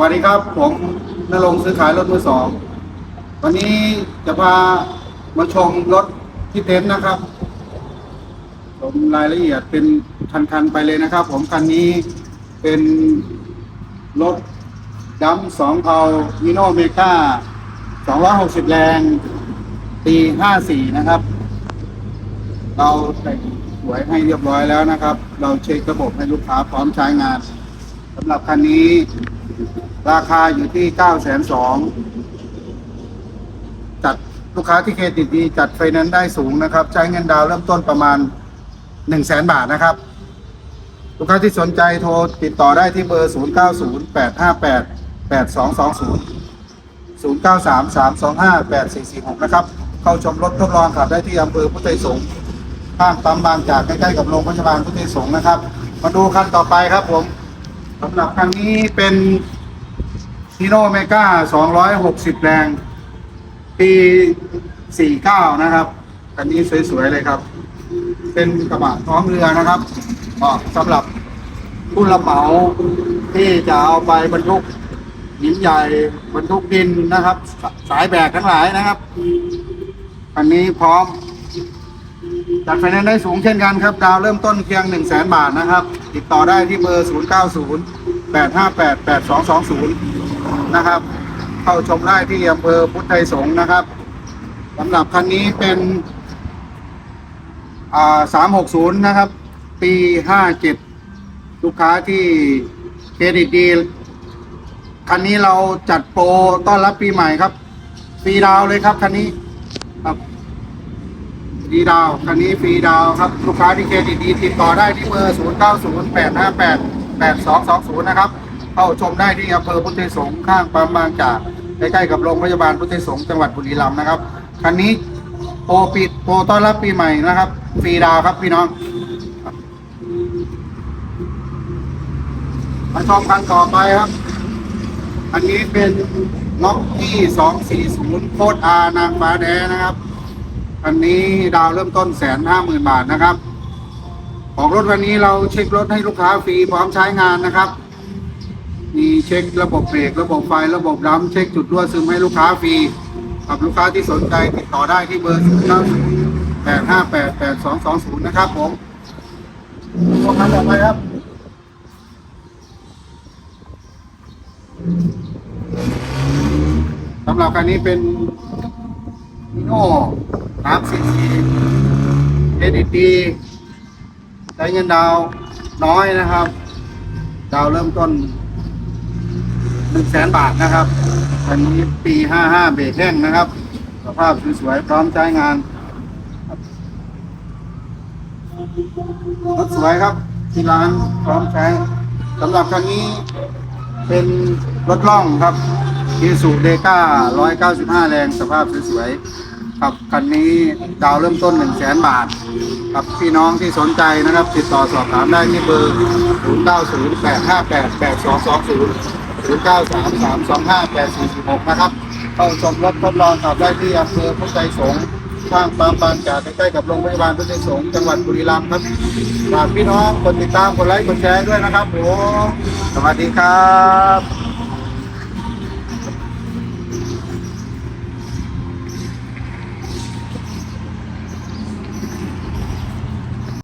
วัสดีครับ ผมนรงซื้อขายรถมือสอง วันนี้จะพามาชมรถที่เต็นท์นะครับ ผมรายละเอียดเป็นคันๆไปเลยนะครับ ผมคันนี้เป็นรถดัมสองเทามิโนเมกา260 แรงปี54 นะครับ เราแต่งสวยให้เรียบร้อยแล้วนะครับ เราเช็คระบบให้ลูกค้าพร้อมใช้งาน สำหรับคันนี้ ราคาอยู่ที่9 2 0 0 0จัดลูกค้าที่เครดิตดีจัดไฟแนนซ์ได้สูงนะครับ ใช้เงินดาวเริ่มต้นประมาณ1 0 0 0 0แสนบาทนะครับ ลูกค้าที่สนใจโทรติดต่อได้ที่เบอร์ 0 9 0 8 5 8 8 2 2 0 0 9 3 3 2 5 8 4 4 6 นะครับ เข้าชมรถทดลองขับได้ที่อำเภอพุทธไทยสงฆ์ข้างปั๊มบางจากใกล้ๆกับโรงพยาบาลพุทธไทยสงฆ์นะครับ มาดูคันต่อไปครับผม สำหรับคันนี้เป็นฮีโนเมกา260 แรง ปี 49 นะครับคันนี้สวยๆเลยครับ เป็นกระบะท้องเรือนะครับเหมาะสำหรับผู้รับเหมาที่จะเอาไปบรรทุกหินใหญ่บรรทุกดินนะครับ สายแบกทั้งหลายนะครับอันนี้พร้อมจัดไฟแนนซ์ได้สูงเช่นกันครับ ดาวเริ่มต้นเพียง1 0 0 0 0แสนบาทนะครับ ติดต่อได้ที่เบอร์ 0 9 0 8 5 8 8 2 2 0 นะครับ เข้าชมได้ที่อำเภอพุทธไทยสงฆ์นะครับสำหรับคันนี้เป็นอ่าสามหกศูนย์นะครับ ปีห้าเจ็ดลูกค้าที่เครดิตดีคันนี้เราจัดโปรต้อนรับปีใหม่ครับฟรีดาวเลยครับคันนี้ครับ ฟรีดาวคันนี้ฟรีดาวครับ ลูกค้าที่เครดิตดีติดต่อได้ที่เบอร์0 9 0 8 5 8 8 2 2 0 นะครับ เข้าชมได้ที่อำเภอพุทธสงฆ์ข้างปั๊มบางจากใกล้ๆกับโรงพยาบาลพุทธสงฆ์จังหวัดบุรีรัมย์นะครับ คันนี้โปรปิดโปรต้อนรับปีใหม่นะครับ ฟรีดาวครับพี่น้อง มาชมกันต่อไปครับ อันนี้เป็นล็อกที่สองสี่ศูนย์โคดอานางฟ้าแดงนะครับ อันนี้ดาวเริ่มต้นแสนห้าหมื่นบาทนะครับ ของรถวันนี้เราเช็ครถให้ลูกค้าฟรีพร้อมใช้งานนะครับ มีเช็คระบบเบรกระบบไฟระบบดัมเช็คจุดรั่วซึมให้ลูกค้าฟรีกับลูกค้าที่สนใจติดต่อได้ที่เบอร์0 9 0 8 5 8 8 2 2 0นะครับผมตัวคันต่อไปครับสำหรับคันนี้เป็นมิโน่ สามสี่สี่เอดีดีใช้เงินดาวน้อยนะครับ ดาวเริ่มต้นหนึ่งแสนบาทนะครับคันนี้ปีห้าห้าเบรกแห้งนะครับ สภาพสวยๆพร้อมใช้งานรถสวยครับ ที่ร้านพร้อมใช้สำหรับคันนี้เป็นรถล่องครับอีสูเดก้า195 แรง สภาพสวยๆ ครับคันนี้ดาวเริ่มต้น 1 0 0 0 0แบาท ครับพี่น้องที่สนใจนะครับ ติดต่อสอบถามได้ที่เบอร์ 0908588220 0933258446 นะครับเข้าชมรถทดลองขับได้ที่อำเภอพุทธไทยสงฆ์ข้างปั๊มบางจากใกล้ๆกับโรงพยาบาลพุทธไทยสงฆ์จังหวัดบุรีรัมย์ครับฝากพี่น้องกดติดตามกดไลค์กดแชร์ด้วยนะครับผมสวัสดีครับ